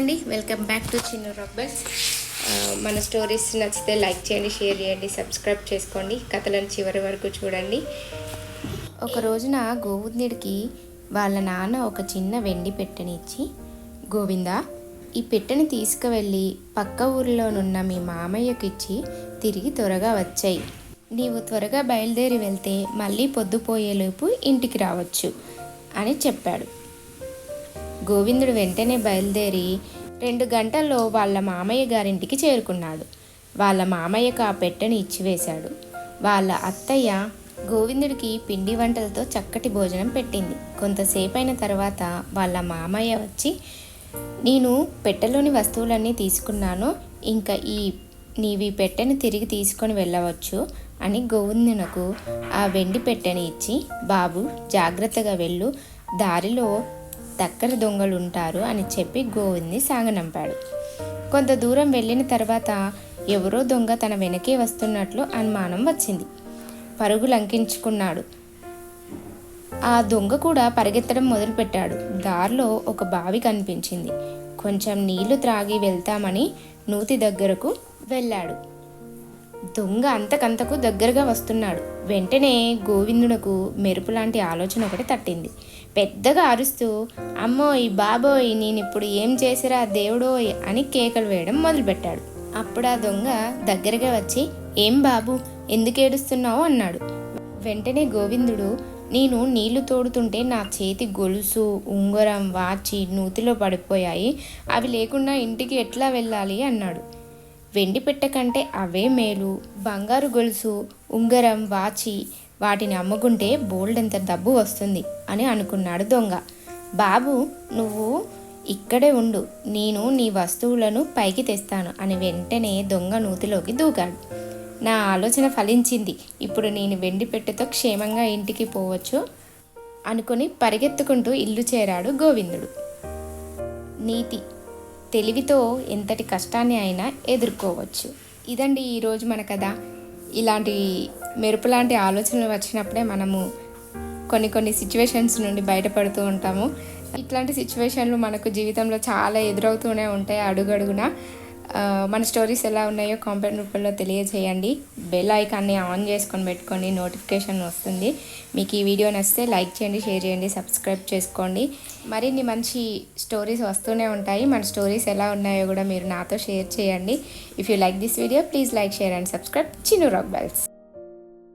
అండి. Welcome back to చిన్న rubbers మన స్టోరీస్ నచ్చితే లైక్ చేయండి షేర్ చేయండి సబ్స్క్రైబ్ చేసుకోండి. కథలను చివరి వరకు చూడండి. ఒక రోజున గోవిందుడికి వాళ్ళ నాన్న ఒక చిన్న వెండి పెట్టెనిచ్చి గోవిందా ఈ పెట్టెని తీసుకువెళ్ళి పక్క ఊరిలోనున్న మీ మామయ్యకి ఇచ్చి తిరిగి త్వరగా వచ్చాయి. నీవు త్వరగా బయలుదేరి వెళ్తే మళ్ళీ పొద్దుపోయేలోపు ఇంటికి రావచ్చు అని చెప్పాడు. గోవిందుడు వెంటనే బయలుదేరి రెండు గంటల్లో వాళ్ళ మామయ్య గారింటికి చేరుకున్నాడు. వాళ్ళ మామయ్యకు ఆ పెట్టెని ఇచ్చివేశాడు. వాళ్ళ అత్తయ్య గోవిందుడికి పిండి వంటలతో చక్కటి భోజనం పెట్టింది. కొంతసేపు అయిన తర్వాత వాళ్ళ మామయ్య వచ్చి నేను పెట్టెలోని వస్తువులన్నీ తీసుకున్నాను. ఇంకా ఈ నీవి పెట్టెని తిరిగి తీసుకొని వెళ్ళవచ్చు అని గోవిందునకు ఆ వెండి పెట్టెని ఇచ్చి బాబు జాగ్రత్తగా వెళ్ళు. దారిలో దగ్గర దొంగలు ఉంటారు అని చెప్పి గోవింద్ని సాగనంపాడు. కొంత దూరం వెళ్ళిన తర్వాత ఎవరో దొంగ తన వెనకే వస్తున్నట్లు అనుమానం వచ్చింది. పరుగు లంకించుకున్నాడు ఆ దొంగ కూడా పరిగెత్తడం మొదలుపెట్టాడు. దారిలో ఒక బావి కనిపించింది. కొంచెం నీళ్ళు త్రాగి వెళ్తామని నూతి దగ్గరకు వెళ్ళాడు. దొంగ అంతకంతకు దగ్గరగా వస్తున్నాడు. వెంటనే గోవిందునకు మెరుపు లాంటి ఆలోచన ఒకటి తట్టింది. పెద్దగా అరుస్తూ అమ్మోయ్ బాబోయ్ నేను ఇప్పుడు ఏం చేసిరా దేవుడోయ్ అని కేకలు వేయడం మొదలుపెట్టాడు. అప్పుడు ఆ దొంగ దగ్గరగా వచ్చి ఏం బాబు ఎందుకు ఏడుస్తున్నావు? అన్నాడు. వెంటనే గోవిందుడు నేను నీళ్ళు తోడుతుంటే నా చేతి గొలుసు ఉంగరం వాచి నూతిలో పడిపోయాయి. అవి లేకుండా ఇంటికి ఎట్లా వెళ్ళాలి? అన్నాడు. వెండి పెట్ట కంటే అవే మేలు. బంగారు గొలుసు ఉంగరం వాచి వాటిని అమ్ముకుంటే బోల్డెంత డబ్బు వస్తుంది అని అనుకున్నాడు దొంగ. బాబు నువ్వు ఇక్కడే ఉండు. నేను నీ వస్తువులను పైకి తెస్తాను అని వెంటనే దొంగ నూతిలోకి దూకాడు. నా ఆలోచన ఫలించింది. ఇప్పుడు నేను వెండి పెట్టెతో క్షేమంగా ఇంటికి పోవచ్చు అనుకుని పరిగెత్తుకుంటూ ఇల్లు చేరాడు గోవిందుడు. నీతి తెలివితో ఎంతటి కష్టాన్ని అయినా ఎదుర్కోవచ్చు. ఇదండి ఈరోజు మన కథ. ఇలాంటి మెరుపు లాంటి ఆలోచనలు వచ్చినప్పుడే మనము కొన్ని కొన్ని సిచ్యువేషన్స్ నుండి బయటపడుతూ ఉంటాము. ఇట్లాంటి సిచ్యువేషన్లు మనకు జీవితంలో చాలా ఎదురవుతూనే ఉంటాయి అడుగడుగున. మన స్టోరీస్ ఎలా ఉన్నాయో కాంపెంట్ రూపంలో తెలియజేయండి. బెల్ ఐకాన్ని ఆన్ చేసుకొని పెట్టుకోండి నోటిఫికేషన్ వస్తుంది. మీకు ఈ వీడియో నచ్చితే లైక్ చేయండి షేర్ చేయండి సబ్స్క్రైబ్ చేసుకోండి. మరిన్ని మంచి స్టోరీస్ వస్తూనే ఉంటాయి. మన స్టోరీస్ ఎలా ఉన్నాయో కూడా మీరు నాతో షేర్ చేయండి. If you like this video please like share and subscribe చిన్న రాక్ బెల్స్